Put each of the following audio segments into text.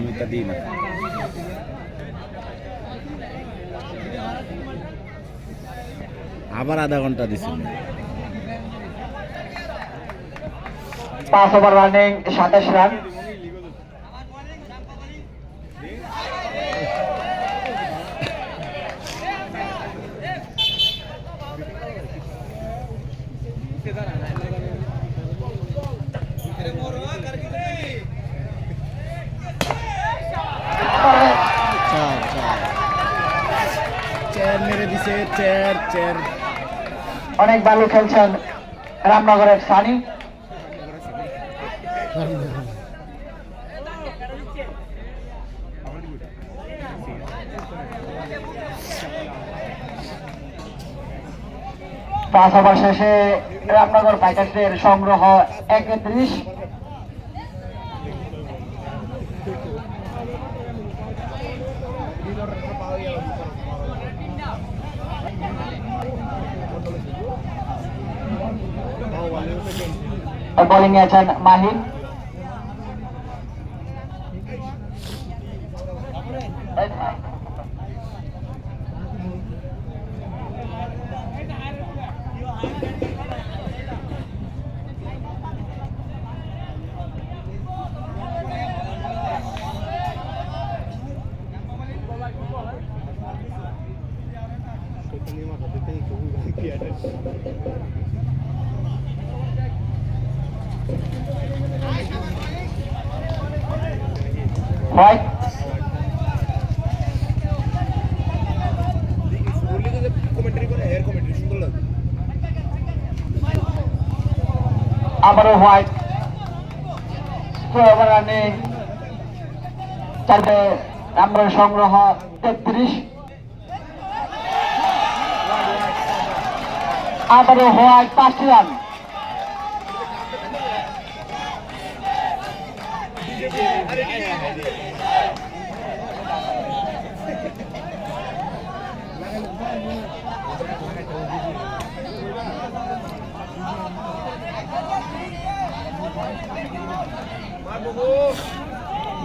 আমি না। আবার আধা ঘণ্টা দিছি। পাঁচ ওভার রানিং সাতাশ রান চার চার চেয়ার মেরে দিছে চেয়ার চেয়ার অনেক ভালো খেলছেন রামনগরের সানি। পাঁচ ওভার শেষে রামনগর ফাইটার্সের সংগ্রহ একত্রিশ। বোলিং এ আছেন মাহিন। হোয়াইট আবারও হোয়াইট ছয় ওভার রানে চারটে নাম্বার সংগ্রহ তেত্রিশ। আবারও হোয়াইট পাঁচটি রান।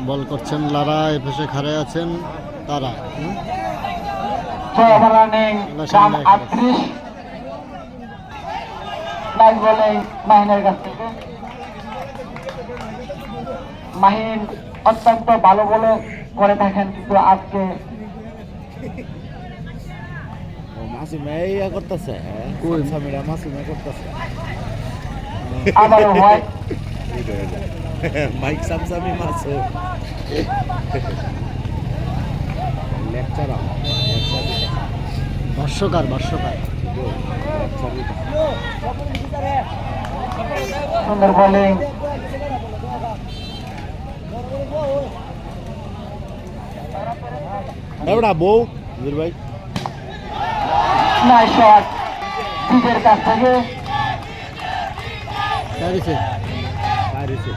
বল করছেন লারা এপাশে খাড়ে আছেন তারা আটত্রিশ বোলিং মাহিনের কাছ থেকে মাহিন অত্যন্ত ভালো বলে করে থাকেন কিন্তু আজকে করতেছে মাইক সামসামি মাসু লেকচার ভাষ্যকার ভাষ্যকার। সুন্দর বোলিং এবড়া বউ হুজুর ভাই নাই শট নিজের কাছ থেকে চারিছে পারিছে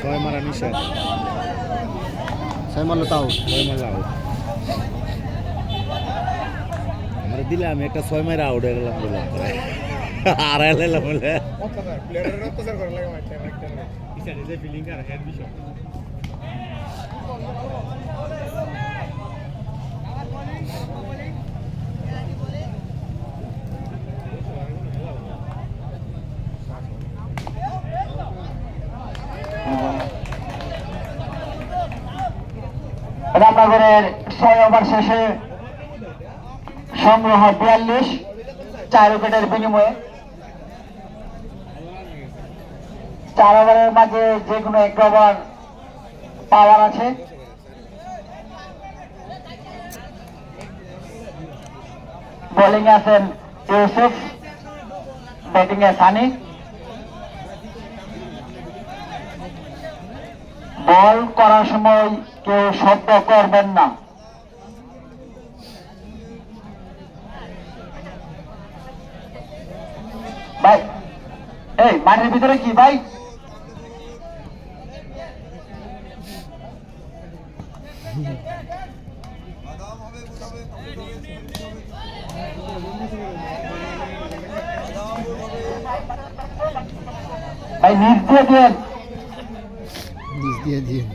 ছয় মারা নিষেধ সাইমাল তাও ছয় মারা আউট আমরা দিলে আমি একটা ছয় মারা আউট হয়ে গেলাম বললাম আড়াই লাইলাম বলে রামনগরের ছয় ওভার শেষে সংগ্রহ বিয়াল্লিশ, চার উইকেটের বিনিময়ে। চার ওভারের মাঝে যে কোনো এক ওভার পাওয়ার আছে। বোলিং আছেন ইউসুফ ব্যাটিং এ সানি। বল করার সময় কেউ শব্দ করবেন না। ভাই, এই, মাঠের ভিতরে কি ভাই? ভাই নিচ দিয়ে দিয়ে দিন।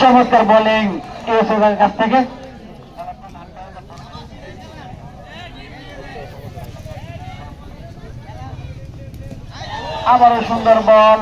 চমৎকার বলিং ইউসুফের কাছ থেকে। আবারও সুন্দর বল